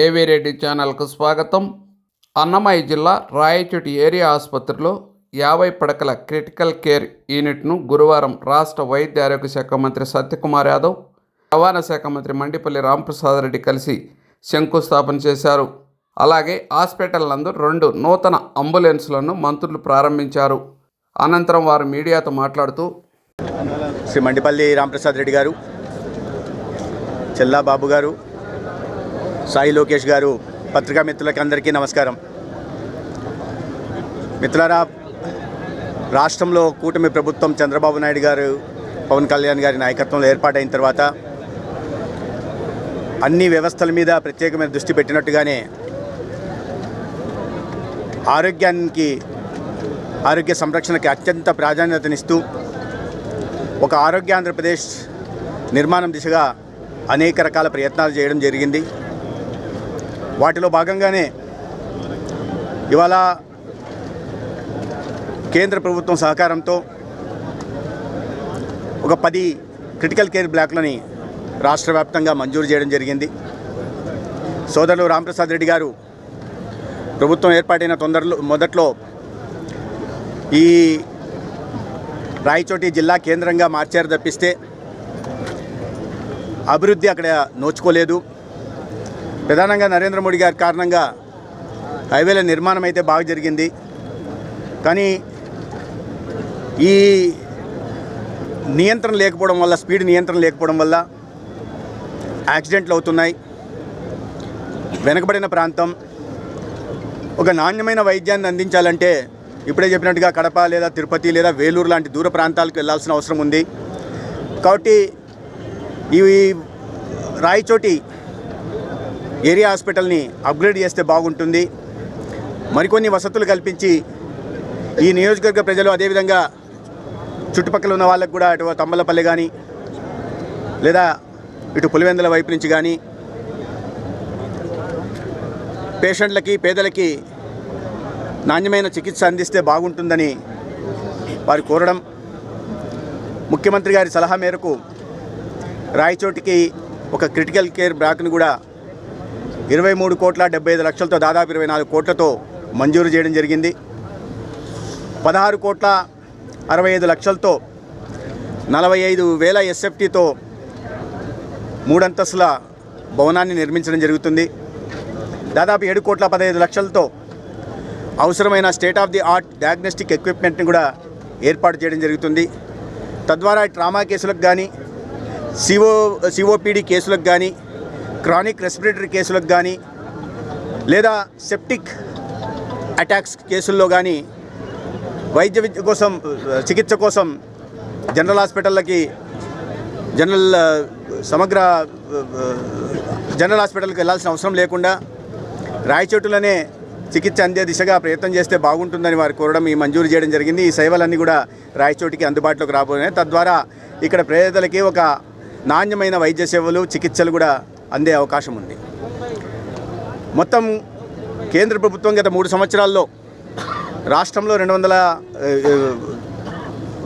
ఏవీ రెడ్డి ఛానల్కు స్వాగతం. అన్నమయ్య జిల్లా రాయచోటి ఏరియా ఆసుపత్రిలో యాభై పడకల క్రిటికల్ కేర్ యూనిట్ను గురువారం రాష్ట్ర వైద్య ఆరోగ్య శాఖ మంత్రి సత్యకుమార్ యాదవ్ రవాణా శాఖ మంత్రి మండిపల్లి రామప్రసాద్ రెడ్డి కలిసి శంకుస్థాపన చేశారు. అలాగే హాస్పిటల్ నందు రెండు నూతన అంబులెన్స్లను మంత్రులు ప్రారంభించారు. అనంతరం వారు మీడియాతో మాట్లాడుతూ శ్రీ మండిపల్లి రామప్రసాద్ రెడ్డి గారు చెల్లా బాబు గారు సాయి లోకేష్ గారు పత్రికా మిత్రులకి అందరికీ నమస్కారం. మిత్రులారా రాష్ట్రంలో కూటమి ప్రభుత్వం చంద్రబాబు నాయుడు గారు పవన్ కళ్యాణ్ గారి నాయకత్వంలో ఏర్పాటైన తర్వాత అన్ని వ్యవస్థల మీద ప్రత్యేకమైన దృష్టి పెట్టినట్టుగానే ఆరోగ్యానికి ఆరోగ్య సంరక్షణకి అత్యంత ప్రాధాన్యతనిస్తూ ఒక ఆరోగ్య ఆంధ్రప్రదేశ్ నిర్మాణం దిశగా అనేక రకాల ప్రయత్నాలు చేయడం జరిగింది. వాటిలో భాగంగానే ఇవాళ కేంద్ర ప్రభుత్వం సహకారంతో ఒక పది క్రిటికల్ కేర్ బ్లాక్లని రాష్ట్ర వ్యాప్తంగా మంజూరు చేయడం జరిగింది. సోదరులు రామప్రసాద్ రెడ్డి గారు ప్రభుత్వం ఏర్పాటైన తొందరలో మొదట్లో ఈ రాయచోటి జిల్లా కేంద్రంగా మార్చారు తప్పిస్తే అభివృద్ధి అక్కడ నోచుకోలేదు. ప్రధానంగా నరేంద్ర మోడీ గారి కారణంగా హైవేల నిర్మాణం అయితే బాగా జరిగింది. కానీ ఈ నియంత్రణ లేకపోవడం వల్ల స్పీడ్ నియంత్రణ లేకపోవడం వల్ల యాక్సిడెంట్లు అవుతున్నాయి. వెనకబడిన ప్రాంతం ఒక నాణ్యమైన వైద్యాన్ని అందించాలంటే ఇప్పుడే చెప్పినట్టుగా కడప లేదా తిరుపతి లేదా వేలూరు లాంటి దూర ప్రాంతాలకు వెళ్ళాల్సిన అవసరం ఉంది. కాబట్టి ఈ రాయచోటి ఏరియా హాస్పిటల్ని అప్గ్రేడ్ చేస్తే బాగుంటుంది. మరికొన్ని వసతులు కల్పించి ఈ నియోజకవర్గ ప్రజలు అదేవిధంగా చుట్టుపక్కల ఉన్న వాళ్ళకు కూడా అటు తమ్మలపల్లి కానీ లేదా ఇటు పులివెందుల వైపు నుంచి కానీ పేషెంట్లకి పేదలకి నాణ్యమైన చికిత్స అందిస్తే బాగుంటుందని వారు కోరడం. ముఖ్యమంత్రి గారి సలహా మేరకు రాయచోటికి ఒక క్రిటికల్ కేర్ బ్లాక్ను కూడా ఇరవై మూడు కోట్ల డెబ్బై ఐదు లక్షలతో దాదాపు ఇరవై నాలుగు కోట్లతో మంజూరు చేయడం జరిగింది. పదహారు కోట్ల అరవై ఐదు లక్షలతో నలభై ఐదు వేల ఎస్ఎఫ్టీతో మూడంతస్తుల భవనాన్ని నిర్మించడం జరుగుతుంది. దాదాపు ఏడు కోట్ల పదహైదు లక్షలతో అవసరమైన state of the art diagnostic ఎక్విప్మెంట్ని కూడా ఏర్పాటు చేయడం జరుగుతుంది. తద్వారా ట్రామా కేసులకు కానీ సిఓ సిఓపిడి కేసులకు కానీ క్రానిక్ రెస్పిరేటరీ కేసులకు కానీ లేదా సెప్టిక్ అటాక్స్ కేసుల్లో కానీ వైద్య విద్య కోసం చికిత్స కోసం జనరల్ హాస్పిటళ్ళకి జనరల్ సమగ్ర జనరల్ హాస్పిటల్కి వెళ్ళాల్సిన అవసరం లేకుండా రాయచోటులోనే చికిత్స అందే దిశగా ప్రయత్నం చేస్తే బాగుంటుందని వారు కోరడం ఈ మంజూరు చేయడం జరిగింది. ఈ సేవలన్నీ కూడా రాయచోటికి అందుబాటులోకి రాబోతున్నాయి. తద్వారా ఇక్కడ పేదలకి ఒక నాణ్యమైన వైద్య సేవలు చికిత్సలు కూడా అందే అవకాశం ఉంది. మొత్తం కేంద్ర ప్రభుత్వం గత మూడు సంవత్సరాల్లో రాష్ట్రంలో రెండు వందల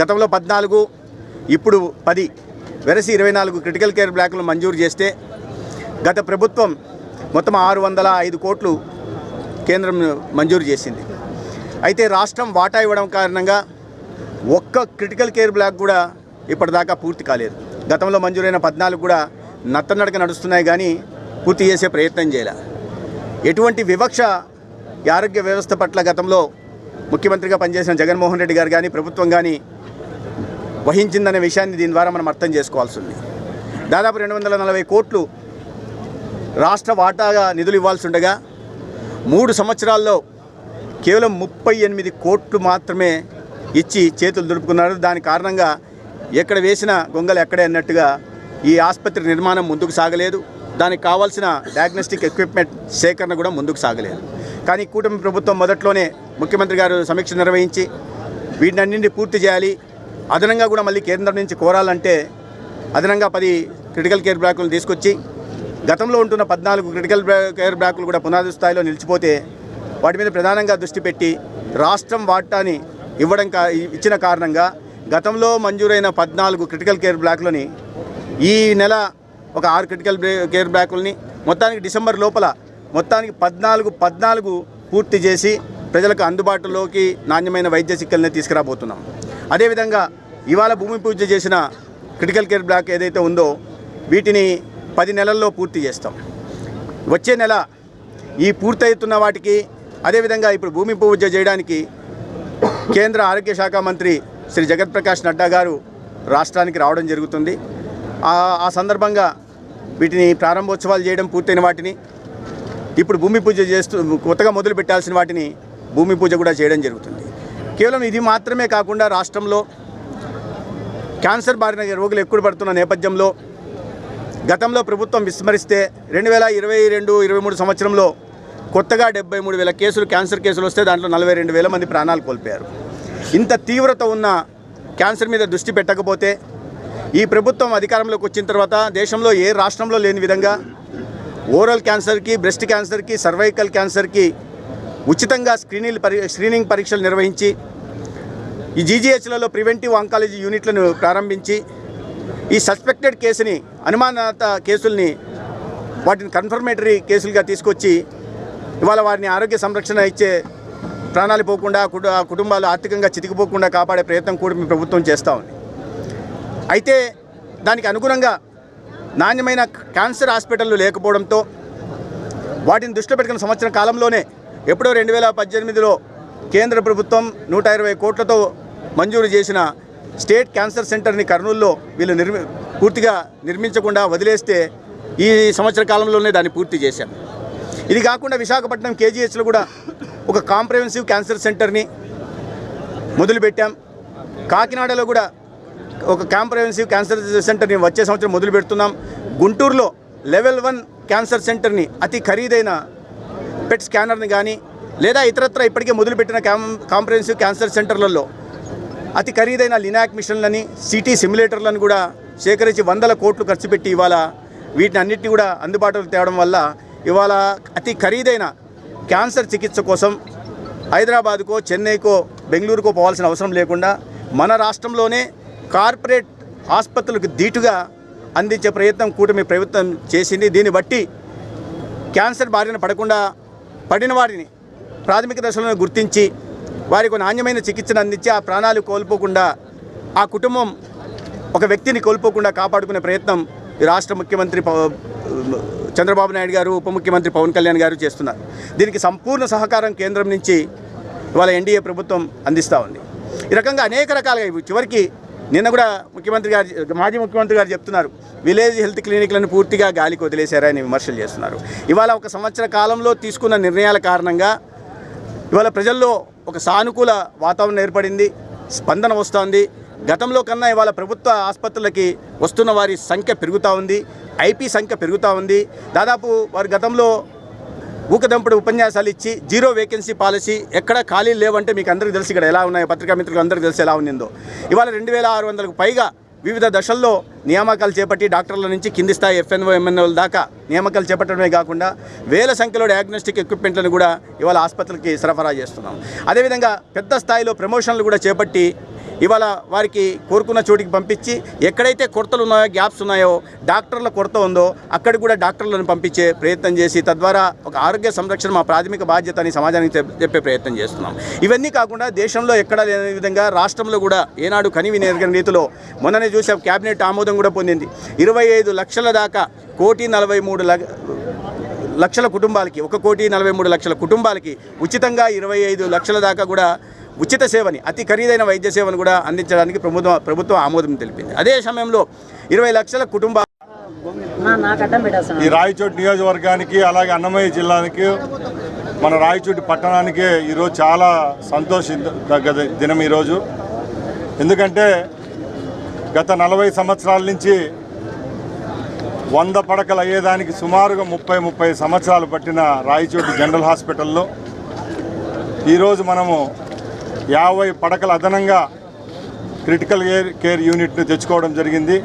గతంలో పద్నాలుగు ఇప్పుడు పది వెరసి ఇరవై నాలుగు క్రిటికల్ కేర్ బ్లాక్లు మంజూరు చేస్తే గత ప్రభుత్వం మొత్తం ఆరు వందల ఐదు కోట్లు కేంద్రం మంజూరు చేసింది. అయితే రాష్ట్రం వాటా ఇవ్వడం కారణంగా ఒక్క క్రిటికల్ కేర్ బ్లాక్ కూడా ఇప్పటిదాకా పూర్తి కాలేదు. గతంలో మంజూరైన పద్నాలుగు కూడా నత్తనడక నడుస్తున్నాయి కానీ పూర్తి చేసే ప్రయత్నం చేయాలి. ఎటువంటి వివక్ష ఆరోగ్య వ్యవస్థ పట్ల గతంలో ముఖ్యమంత్రిగా పనిచేసిన జగన్మోహన్ రెడ్డి గారు కానీ ప్రభుత్వం కానీ వహించిందనే విషయాన్ని దీని ద్వారా మనం అర్థం చేసుకోవాల్సి ఉంది. దాదాపు రెండు వందల నలభై కోట్లు రాష్ట్ర వాటాగా నిధులు ఇవ్వాల్సి ఉండగా మూడు సంవత్సరాల్లో కేవలం ముప్పై ఎనిమిది కోట్లు మాత్రమే ఇచ్చి చేతులు దులుపుకున్నారు. దాని కారణంగా ఎక్కడ వేసిన గొంగలు ఎక్కడే అన్నట్టుగా ఈ ఆసుపత్రి నిర్మాణం ముందుకు సాగలేదు. దానికి కావాల్సిన డయాగ్నోస్టిక్ ఎక్విప్మెంట్ సేకరణ కూడా ముందుకు సాగలేదు. కానీ కూటమి ప్రభుత్వం మొదట్లోనే ముఖ్యమంత్రి గారు సమీక్ష నిర్వహించి వీటినన్నింటినీ పూర్తి చేయాలి. అదనంగా కూడా మళ్ళీ కేంద్రం నుంచి కోరాలంటే అదనంగా పది క్రిటికల్ కేర్ బ్లాకులు తీసుకొచ్చి గతంలో ఉంటున్న పద్నాలుగు క్రిటికల్ కేర్ బ్లాకులు కూడా పునాది స్థాయిలో నిలిచిపోతే వాటి మీద ప్రధానంగా దృష్టి పెట్టి రాష్ట్రం వాటాని ఇవ్వడం కా ఇచ్చిన కారణంగా గతంలో మంజూరైన పద్నాలుగు క్రిటికల్ కేర్ బ్లాక్లని ఈ నెల ఒక ఆరు క్రిటికల్ కేర్ బ్లాకుల్ని మొత్తానికి డిసెంబర్ లోపల మొత్తానికి పద్నాలుగు పద్నాలుగు పూర్తి చేసి ప్రజలకు అందుబాటులోకి నాణ్యమైన వైద్య చికిత్సల్ని తీసుకురాబోతున్నాం. అదేవిధంగా ఇవాళ భూమి పూజ చేసిన క్రిటికల్ కేర్ బ్లాక్ ఏదైతే ఉందో వీటిని పది నెలల్లో పూర్తి చేస్తాం. వచ్చే నెల ఈ పూర్తవుతున్న వాటికి అదేవిధంగా ఇప్పుడు భూమి పూజ చేయడానికి కేంద్ర ఆరోగ్య శాఖ మంత్రి శ్రీ జగత్ ప్రకాష్ నడ్డా గారు రాష్ట్రానికి రావడం జరుగుతుంది. ఆ- సందర్భంగా వీటిని ప్రారంభోత్సవాలు చేయడం పూర్తయిన వాటిని ఇప్పుడు భూమి పూజ చేస్తూ కొత్తగా మొదలు పెట్టాల్సిన వాటిని భూమి పూజ కూడా చేయడం జరుగుతుంది. కేవలం ఇది మాత్రమే కాకుండా రాష్ట్రంలో క్యాన్సర్ బారిన రోగులు ఎక్కువ పడుతున్న నేపథ్యంలో గతంలో ప్రభుత్వం విస్మరిస్తే రెండు వేల ఇరవై రెండు ఇరవై మూడు సంవత్సరంలో కొత్తగా డెబ్బై మూడు వేల కేసులు క్యాన్సర్ కేసులు వస్తే దాంట్లో నలభై రెండు వేల మంది ప్రాణాలు కోల్పోయారు. ఇంత తీవ్రత ఉన్న క్యాన్సర్ మీద దృష్టి పెట్టకపోతే ఈ ప్రభుత్వం అధికారంలోకి వచ్చిన తర్వాత దేశంలో ఏ రాష్ట్రంలో లేని విధంగా ఓరల్ క్యాన్సర్కి బ్రెస్ట్ క్యాన్సర్కి సర్వైకల్ క్యాన్సర్కి ఉచితంగా స్క్రీనింగ్ పరి స్క్రీనింగ్ పరీక్షలు నిర్వహించి ఈ జీజీహెచ్లలో ప్రివెంటివ్ ఆంకాలజీ యూనిట్లను ప్రారంభించి ఈ సస్పెక్టెడ్ కేసుని అనుమానాత కేసుల్ని వాటిని కన్ఫర్మేటరీ కేసులుగా తీసుకొచ్చి ఇవాళ వారిని ఆరోగ్య సంరక్షణ ఇచ్చే ప్రాణాలు పోకుండా కుటుంబాలు ఆర్థికంగా చితికిపోకుండా కాపాడే ప్రయత్నం కూడా మీ ప్రభుత్వం చేస్తూ ఉంది. అయితే దానికి అనుగుణంగా నాణ్యమైన క్యాన్సర్ హాస్పిటళ్ళు లేకపోవడంతో వాటిని దృష్టిలో పెట్టుకున్న సంవత్సరం కాలంలోనే ఎప్పుడో రెండు వేల పద్దెనిమిదిలో కేంద్ర ప్రభుత్వం నూట ఇరవై కోట్లతో మంజూరు చేసిన స్టేట్ క్యాన్సర్ సెంటర్ని కర్నూలులో వీళ్ళు నిర్మి పూర్తిగా నిర్మించకుండా వదిలేస్తే ఈ సంవత్సర కాలంలోనే దాన్ని పూర్తి చేశారు. ఇది కాకుండా విశాఖపట్నం కేజీహెచ్లో కూడా ఒక కాంప్రహెన్సివ్ క్యాన్సర్ సెంటర్ని మొదలుపెట్టాం. కాకినాడలో కూడా ఒక కాంప్రహెన్సివ్ క్యాన్సర్ సెంటర్ని వచ్చే సంవత్సరం మొదలు పెడుతున్నాం. గుంటూరులో లెవెల్ వన్ క్యాన్సర్ సెంటర్ని అతి ఖరీదైన పెట్ స్కానర్ని కానీ లేదా ఇతరత్ర ఇప్పటికే మొదలుపెట్టిన క్యాం కాంప్రహెన్సివ్ క్యాన్సర్ సెంటర్లలో అతి ఖరీదైన లినాక్ మిషన్లని సిటీ సిమ్యులేటర్లను కూడా సేకరించి వందల కోట్లు ఖర్చు పెట్టి ఇవాళ వీటిని అన్నిటిని కూడా అందుబాటులో తేవడం వల్ల ఇవాళ అతి ఖరీదైన క్యాన్సర్ చికిత్స కోసం హైదరాబాద్కో చెన్నైకో బెంగళూరుకో పోవాల్సిన అవసరం లేకుండా మన రాష్ట్రంలోనే కార్పొరేట్ ఆసుపత్రులకు ధీటుగా అందించే ప్రయత్నం కూటమి ప్రభుత్వం చేసింది. దీన్ని బట్టి క్యాన్సర్ బారిన పడకుండా పడిన వారిని ప్రాథమిక దశలను గుర్తించి వారికి నాణ్యమైన చికిత్సను అందించి ఆ ప్రాణాలు కోల్పోకుండా ఆ కుటుంబం ఒక వ్యక్తిని కోల్పోకుండా కాపాడుకునే ప్రయత్నం రాష్ట్ర ముఖ్యమంత్రి చంద్రబాబు నాయుడు గారు ఉప ముఖ్యమంత్రి పవన్ కళ్యాణ్ గారు చేస్తున్నారు. దీనికి సంపూర్ణ సహకారం కేంద్రం నుంచి ఇవాళ ఎన్డీఏ ప్రభుత్వం అందిస్తూ ఉంది. ఈ రకంగా అనేక రకాలుగా చివరికి నిన్న కూడా ముఖ్యమంత్రి గారు మాజీ ముఖ్యమంత్రి గారు చెప్తున్నారు విలేజ్ హెల్త్ క్లినిక్లను పూర్తిగా గాలికి వదిలేశారని విమర్శలు చేస్తున్నారు. ఇవాళ ఒక సంవత్సర కాలంలో తీసుకున్న నిర్ణయాల కారణంగా ఇవాళ ప్రజల్లో ఒక సానుకూల వాతావరణం ఏర్పడింది స్పందన వస్తోంది. గతంలో కన్నా ఇవాళ ప్రభుత్వ ఆసుపత్రులకి వస్తున్న వారి సంఖ్య పెరుగుతూ ఉంది ఐపీ సంఖ్య పెరుగుతూ ఉంది. దాదాపు వారి గతంలో ఊకదంపుడు ఉపన్యాసాలు ఇచ్చి జీరో వేకెన్సీ పాలసీ ఎక్కడ ఖాళీ లేవంటే మీకు అందరికీ తెలుసు ఇక్కడ ఎలా ఉన్నాయో పత్రికా మిత్రులకు అందరికీ తెలుసు ఎలా ఉండిందో. ఇవాళ రెండు వేల ఆరు వందలకు పైగా వివిధ దశల్లో నియామకాలు చేపట్టి డాక్టర్ల నుంచి కింది స్థాయి ఎఫ్ఎన్ఓ ఎంఎన్ఓల దాకా నియామకాలు చేపట్టడమే కాకుండా వేల సంఖ్యలో డయాగ్నోస్టిక్ ఎక్విప్మెంట్లను కూడా ఇవాళ ఆసుపత్రికి సరఫరా చేస్తున్నాం. అదేవిధంగా పెద్ద స్థాయిలో ప్రమోషన్లు కూడా చేపట్టి ఇవాళ వారికి కోరుకున్న చోటికి పంపించి ఎక్కడైతే కొరతలు ఉన్నాయో గ్యాప్స్ ఉన్నాయో డాక్టర్ల కొరత ఉందో అక్కడికి కూడా డాక్టర్లను పంపించే ప్రయత్నం చేసి తద్వారా ఒక ఆరోగ్య సంరక్షణ మా ప్రాథమిక బాధ్యత అని సమాజానికి చెప్పే ప్రయత్నం చేస్తున్నాం. ఇవన్నీ కాకుండా దేశంలో ఎక్కడా లేని విధంగా రాష్ట్రంలో కూడా ఏనాడు కనివి నెరగని రీతిలో మొన్ననే చూసాం క్యాబినెట్ ఆమోదం కూడా పొందింది. ఇరవై ఐదు లక్షల దాకా కోటి నలభై మూడు లక్షల కుటుంబాలకి ఒక కోటి నలభై మూడు లక్షల కుటుంబాలకి ఉచితంగా ఇరవై ఐదు లక్షల దాకా కూడా ఉచిత సేవని అతి ఖరీదైన వైద్య సేవను కూడా అందించడానికి ప్రభుత్వం ప్రభుత్వం ఆమోదం తెలిపింది. అదే సమయంలో ఇరవై లక్షల కుటుంబ ఈ రాయచోటి నియోజకవర్గానికి అలాగే అన్నమయ్య జిల్లానికి మన రాయచోటి పట్టణానికి ఈరోజు చాలా సంతోషించదగ్గ దినం ఈరోజు. ఎందుకంటే గత నలభై సంవత్సరాల నుంచి వంద పడకలు అయ్యేదానికి సుమారుగా ముప్పై ముప్పై సంవత్సరాలు పట్టిన రాయచోటి జనరల్ హాస్పిటల్లో ఈరోజు మనము యాభై పడకలు అదనంగా క్రిటికల్ కేర్ కేర్ యూనిట్ను తెచ్చుకోవడం జరిగింది.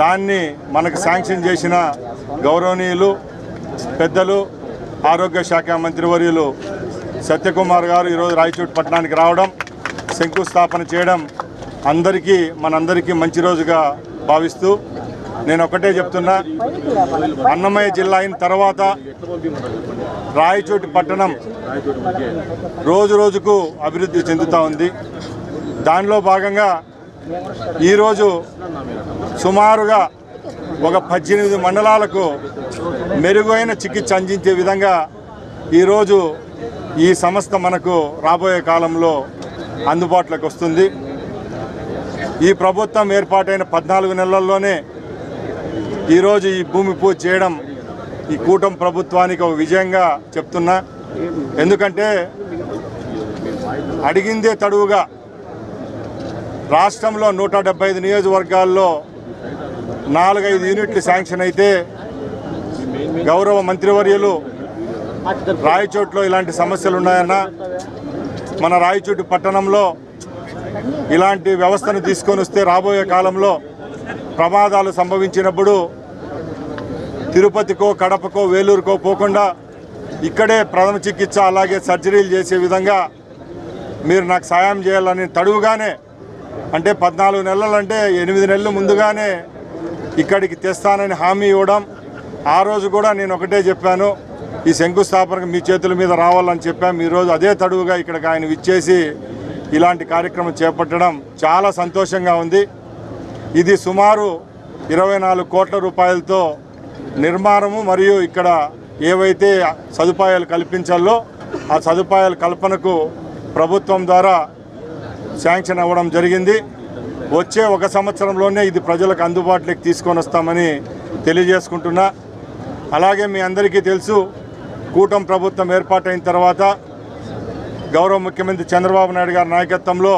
దాన్ని మనకు శాంక్షన్ చేసిన గౌరవనీయులు పెద్దలు ఆరోగ్య శాఖ మంత్రివర్యులు సత్యకుమార్ గారు ఈరోజు రాయచోటి పట్టణానికి రావడం శంకుస్థాపన చేయడం అందరికీ మనందరికీ మంచి రోజుగా భావిస్తూ నేను ఒకటే చెప్తున్నా. అన్నమయ్య జిల్లా అయిన తర్వాత రాయచోటి పట్టణం రోజు రోజుకు అభివృద్ధి చెందుతూ ఉంది. దానిలో భాగంగా ఈరోజు సుమారుగా ఒక పద్దెనిమిది మండలాలకు మెరుగైన చికిత్స అందించే విధంగా ఈరోజు ఈ సంస్థ మనకు రాబోయే కాలంలో అందుబాటులోకి వస్తుంది. ఈ ప్రభుత్వం ఏర్పాటైన పద్నాలుగు నెలల్లోనే ఈరోజు ఈ భూమి పూజ చేయడం ఈ కూటమి ప్రభుత్వానికి ఒక విజయంగా చెప్తున్నా. ఎందుకంటే అడిగిందే తడువుగా రాష్ట్రంలో నూట డెబ్బై ఐదు నియోజకవర్గాల్లో నాలుగైదు యూనిట్లు శాంక్షన్ అయితే గౌరవ మంత్రివర్యులు రాయచోట్లో ఇలాంటి సమస్యలు ఉన్నాయన్నా మన రాయచోటి పట్టణంలో ఇలాంటి వ్యవస్థను తీసుకొని వస్తే రాబోయే కాలంలో ప్రమాదాలు సంభవించినప్పుడు తిరుపతికో కడపకో వేలూరుకో పోకుండా ఇక్కడే ప్రథమ చికిత్స అలాగే సర్జరీలు చేసే విధంగా మీరు నాకు సాయం చేయాలని తడువుగానే అంటే పద్నాలుగు నెలలంటే ఎనిమిది నెలలు ముందుగానే ఇక్కడికి తెస్తానని హామీ ఇవ్వడం ఆ రోజు కూడా నేను ఒకటే చెప్పాను ఈ శంకుస్థాపనకు మీ చేతుల మీద రావాలని చెప్పాము ఈరోజు అదే తడువుగా ఇక్కడికి ఆయన విచ్చేసి ఇలాంటి కార్యక్రమం చేపట్టడం చాలా సంతోషంగా ఉంది. ఇది సుమారు ఇరవై నాలుగు కోట్ల రూపాయలతో నిర్మాణము మరియు ఇక్కడ ఏవైతే సదుపాయాలు కల్పించాలో ఆ సదుపాయాల కల్పనకు ప్రభుత్వం ద్వారా శాంక్షన్ అవ్వడం జరిగింది. వచ్చే ఒక సంవత్సరంలోనే ఇది ప్రజలకు అందుబాటులోకి తీసుకొని వస్తామని తెలియజేసుకుంటున్నా. అలాగే మీ అందరికీ తెలుసు కూటమి ప్రభుత్వం ఏర్పాటైన తర్వాత గౌరవ ముఖ్యమంత్రి చంద్రబాబు నాయుడు గారి నాయకత్వంలో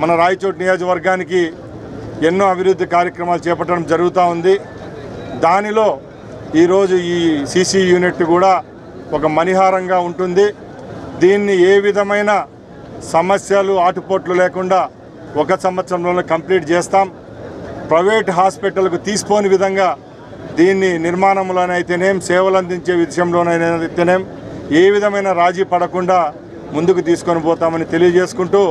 మన రాయచోటి నియోజకవర్గానికి ఎన్నో అభివృద్ధి కార్యక్రమాలు చేపట్టడం జరుగుతూ ఉంది. దానిలో ఈరోజు ఈ సీసీ యూనిట్ కూడా ఒక మణిహారంగా ఉంటుంది. దీన్ని ఏ విధమైన సమస్యలు ఆటుపోట్లు లేకుండా ఒక సంవత్సరంలోనే కంప్లీట్ చేస్తాం. ప్రైవేట్ హాస్పిటల్కు తీసుకోని విధంగా దీన్ని నిర్మాణంలోనైతేనేం సేవలు అందించే విషయంలోనైతేనేం ఏ విధమైన రాజీ పడకుండా ముందుకు తీసుకొని పోతామని తెలియజేసుకుంటూ